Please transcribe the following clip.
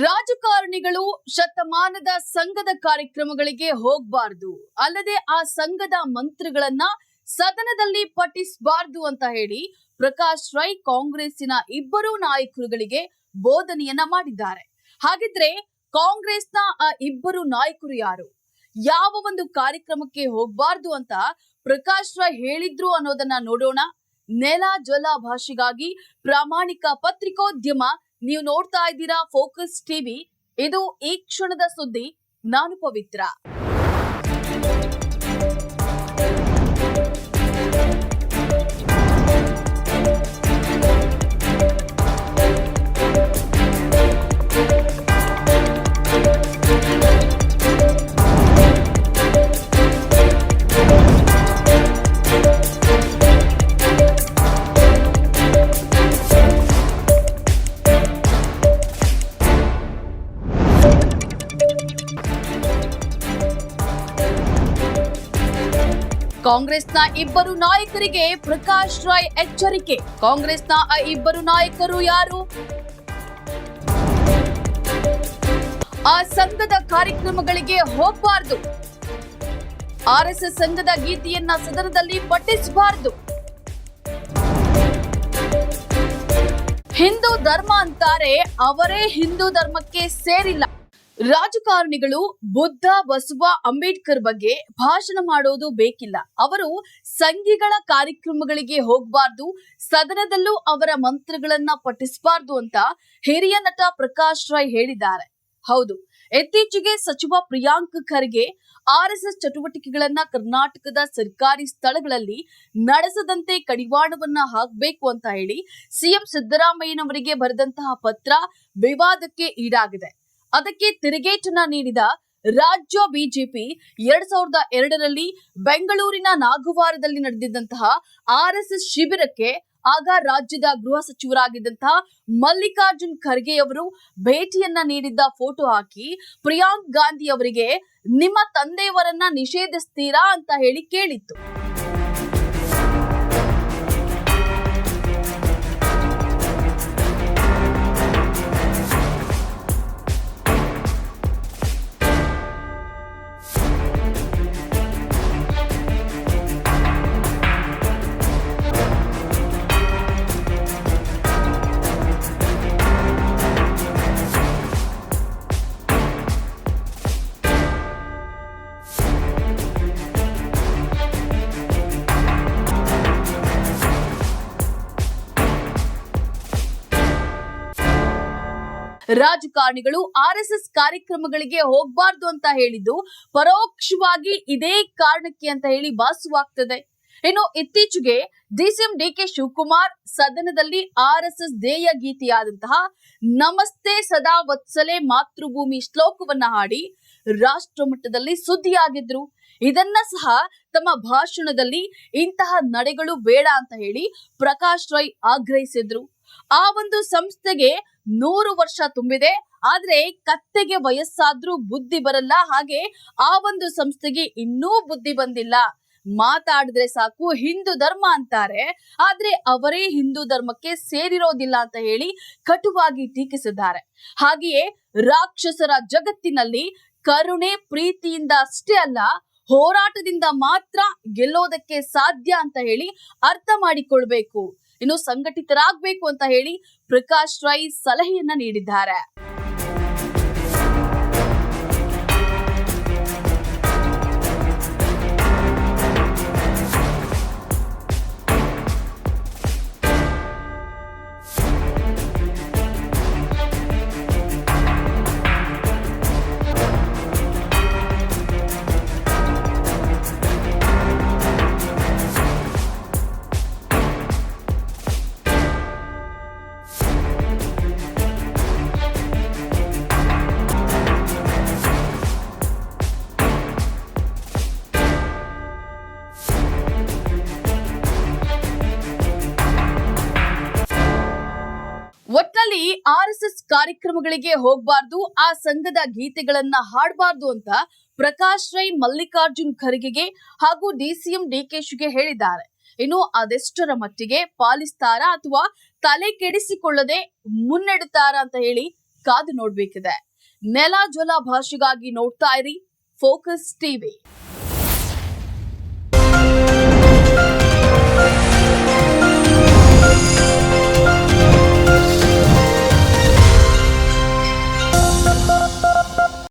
ರಾಜಕಾರಣಿಗಳು ಶತಮಾನದ ಸಂಘದ ಕಾರ್ಯಕ್ರಮಗಳಿಗೆ ಹೋಗಬಾರದು. ಅಲ್ಲದೆ ಆ ಸಂಘದ ಮಂತ್ರಿಗಳನ್ನ ಸದನದಲ್ಲಿ ಪಠಿಸಬಾರ್ದು ಅಂತ ಹೇಳಿ ಪ್ರಕಾಶ್ ರೈ ಕಾಂಗ್ರೆಸ್ಸಿನ ಇಬ್ಬರು ನಾಯಕರುಗಳಿಗೆ ಬೋಧನೆಯನ್ನ ಮಾಡಿದ್ದಾರೆ. ಹಾಗಿದ್ರೆ ಕಾಂಗ್ರೆಸ್ನ ಆ ಇಬ್ಬರು ನಾಯಕರು ಯಾರು? ಯಾವ ಒಂದು ಕಾರ್ಯಕ್ರಮಕ್ಕೆ ಹೋಗಬಾರ್ದು ಅಂತ ಪ್ರಕಾಶ್ ರೈ ಹೇಳಿದ್ರು ಅನ್ನೋದನ್ನ ನೋಡೋಣ. ನೆಲ ಜಲ ಭಾಷೆಗಾಗಿ ಪ್ರಾಮಾಣಿಕ ಪತ್ರಿಕೋದ್ಯಮ. ನೀವು ನೋಡ್ತಾ ಇದ್ದೀರಾ ಫೋಕಸ್ ಟಿವಿ. ಇದು ಈ ಕ್ಷಣದ ಸುದ್ದಿ. ನಾನು ಪವಿತ್ರ. ಕಾಂಗ್ರೆಸ್ನ ಇಬ್ಬರು ನಾಯಕರಿಗೆ ಪ್ರಕಾಶ್ ರಾಯ್ ಎಚ್ಚರಿಕೆ. ಕಾಂಗ್ರೆಸ್ನ ಆ ಇಬ್ಬರು ನಾಯಕರು ಯಾರು? ಆ ಸಂಘದ ಕಾರ್ಯಕ್ರಮಗಳಿಗೆ ಹೋಗಬಾರದು. ಆರ್ಎಸ್ಎಸ್ ಸಂಘದ ಗೀತೆಯನ್ನ ಸದನದಲ್ಲಿ ಪಠಿಸಬಾರದು. ಹಿಂದೂ ಧರ್ಮ ಅಂತಾರೆ, ಅವರೇ ಹಿಂದೂ ಧರ್ಮಕ್ಕೆ ಸೇರಿಲ್ಲ. ರಾಜಕಾರಣಿಗಳು ಬುದ್ಧ ಬಸವ ಅಂಬೇಡ್ಕರ್ ಬಗ್ಗೆ ಭಾಷಣ ಮಾಡೋದು ಬೇಕಿಲ್ಲ. ಅವರು ಸಂಘಿಗಳ ಕಾರ್ಯಕ್ರಮಗಳಿಗೆ ಹೋಗಬಾರ್ದು, ಸದನದಲ್ಲೂ ಅವರ ಮಂತ್ರಗಳನ್ನ ಪಠಿಸಬಾರ್ದು ಅಂತ ಹಿರಿಯ ನಟ ಪ್ರಕಾಶ್ ರೈ ಹೇಳಿದ್ದಾರೆ. ಹೌದು, ಇತ್ತೀಚೆಗೆ ಸಚಿವ ಪ್ರಿಯಾಂಕ್ ಖರ್ಗೆ ಆರ್ಎಸ್ಎಸ್ ಚಟುವಟಿಕೆಗಳನ್ನ ಕರ್ನಾಟಕದ ಸರ್ಕಾರಿ ಸ್ಥಳಗಳಲ್ಲಿ ನಡೆಸದಂತೆ ಕಡಿವಾಣವನ್ನ ಹಾಕಬೇಕು ಅಂತ ಹೇಳಿ ಸಿಎಂ ಸಿದ್ದರಾಮಯ್ಯನವರಿಗೆ ಬರೆದಂತಹ ಪತ್ರ ವಿವಾದಕ್ಕೆ ಈಡಾಗಿದೆ. ಅದಕ್ಕೆ ತಿರುಗೇಟನ್ನ ನೀಡಿದ ರಾಜ್ಯ ಬಿಜೆಪಿ ಎರಡ್ ಸಾವಿರದ ಎರಡರಲ್ಲಿ ಬೆಂಗಳೂರಿನ ನಾಗುವಾರದಲ್ಲಿ ನಡೆದಿದ್ದಂತಹ ಆರ್ ಎಸ್ ಎಸ್ ಶಿಬಿರಕ್ಕೆ ಆಗ ರಾಜ್ಯದ ಗೃಹ ಸಚಿವರಾಗಿದ್ದಂತಹ ಮಲ್ಲಿಕಾರ್ಜುನ್ ಖರ್ಗೆ ಅವರು ಭೇಟಿಯನ್ನ ನೀಡಿದ್ದ ಫೋಟೋ ಹಾಕಿ ಪ್ರಿಯಾಂಕ್ ಗಾಂಧಿ ಅವರಿಗೆ ನಿಮ್ಮ ತಂದೆಯವರನ್ನ ನಿಷೇಧಿಸ್ತೀರಾ ಅಂತ ಹೇಳಿ ಕೇಳಿತ್ತು. ರಾಜಕಾರಣಿಗಳು ಆರ್ಎಸ್ಎಸ್ ಕಾರ್ಯಕ್ರಮಗಳಿಗೆ ಹೋಗಬಾರ್ದು ಅಂತ ಹೇಳಿದ್ದು ಪರೋಕ್ಷವಾಗಿ ಇದೇ ಕಾರಣಕ್ಕೆ ಅಂತ ಹೇಳಿ ಭಾಸವಾಗ್ತದೆ ಇನ್ನು ಇತ್ತೀಚೆಗೆ ಡಿಸಿಎಂ ಡಿಕೆ ಶಿವಕುಮಾರ್ ಸದನದಲ್ಲಿ ಆರ್ ಎಸ್ ಧ್ಯೇಯ ಗೀತೆಯಾದಂತಹ ನಮಸ್ತೆ ಸದಾ ವತ್ಸಲೆ ಮಾತೃಭೂಮಿ ಶ್ಲೋಕವನ್ನ ಹಾಡಿ ರಾಷ್ಟ್ರ ಮಟ್ಟದಲ್ಲಿ ಸುದ್ದಿಯಾಗಿದ್ರು. ಇದನ್ನ ಸಹ ತಮ್ಮ ಭಾಷಣದಲ್ಲಿ ಇಂತಹ ನಡೆಗಳು ಬೇಡ ಅಂತ ಹೇಳಿ ಪ್ರಕಾಶ್ ರೈ ಆಗ್ರಹಿಸಿದ್ರು. ಆ ಒಂದು ಸಂಸ್ಥೆಗೆ ನೂರು ವರ್ಷ ತುಂಬಿದೆ. ಆದ್ರೆ ಕತ್ತೆಗೆ ವಯಸ್ಸಾದ್ರೂ ಬುದ್ಧಿ ಬರಲ್ಲ. ಹಾಗೆ ಆ ಒಂದು ಸಂಸ್ಥೆಗೆ ಇನ್ನೂ ಬುದ್ಧಿ ಬಂದಿಲ್ಲ. ಮಾತಾಡಿದ್ರೆ ಸಾಕು, ಹಿಂದೂ ಧರ್ಮ ಅಂತಾರೆ. ಆದ್ರೆ ಅವರೇ ಹಿಂದೂ ಧರ್ಮಕ್ಕೆ ಸೇರಿರೋದಿಲ್ಲ ಅಂತ ಹೇಳಿ ಕಟುವಾಗಿ ಟೀಕಿಸಿದ್ದಾರೆ. ಹಾಗೆಯೇ ರಾಕ್ಷಸರ ಜಗತ್ತಿನಲ್ಲಿ ಕರುಣೆ ಪ್ರೀತಿಯಿಂದ ಅಷ್ಟೇ ಅಲ್ಲ, ಹೋರಾಟದಿಂದ ಮಾತ್ರ ಗೆಲ್ಲೋದಕ್ಕೆ ಸಾಧ್ಯ ಅಂತ ಹೇಳಿ ಅರ್ಥ ಮಾಡಿಕೊಳ್ಬೇಕು. ಇನ್ನು ಸಂಘಟಿತರಾಗಬೇಕು ಅಂತ ಹೇಳಿ ಪ್ರಕಾಶ್ ರೈ ಸಲಹೆಯನ್ನ ನೀಡಿದ್ದಾರೆ. ಒಟ್ನಲ್ಲಿ ಆರ್ ಎಸ್ ಎಸ್ ಕಾರ್ಯಕ್ರಮಗಳಿಗೆ ಹೋಗ್ಬಾರ್ದು, ಆ ಸಂಘದ ಗೀತೆಗಳನ್ನ ಹಾಡಬಾರ್ದು ಅಂತ ಪ್ರಕಾಶ್ ರೈ ಮಲ್ಲಿಕಾರ್ಜುನ್ ಖರ್ಗೆಗೆ ಹಾಗೂ ಡಿಸಿಎಂ ಡಿಕೆಶಿಗೆ ಹೇಳಿದ್ದಾರೆ. ಇನ್ನು ಅದೆಷ್ಟರ ಮಟ್ಟಿಗೆ ಪಾಲಿಸ್ತಾರ ಅಥವಾ ತಲೆ ಕೆಡಿಸಿಕೊಳ್ಳದೆ ಮುನ್ನಡೆತಾರ ಅಂತ ಹೇಳಿ ಕಾದು ನೋಡ್ಬೇಕಿದೆ. ನೆಲ ಜಲ ಭಾಷೆಗಾಗಿ ನೋಡ್ತಾ ಇರಿ, ಫೋಕಸ್ ಟಿವಿ.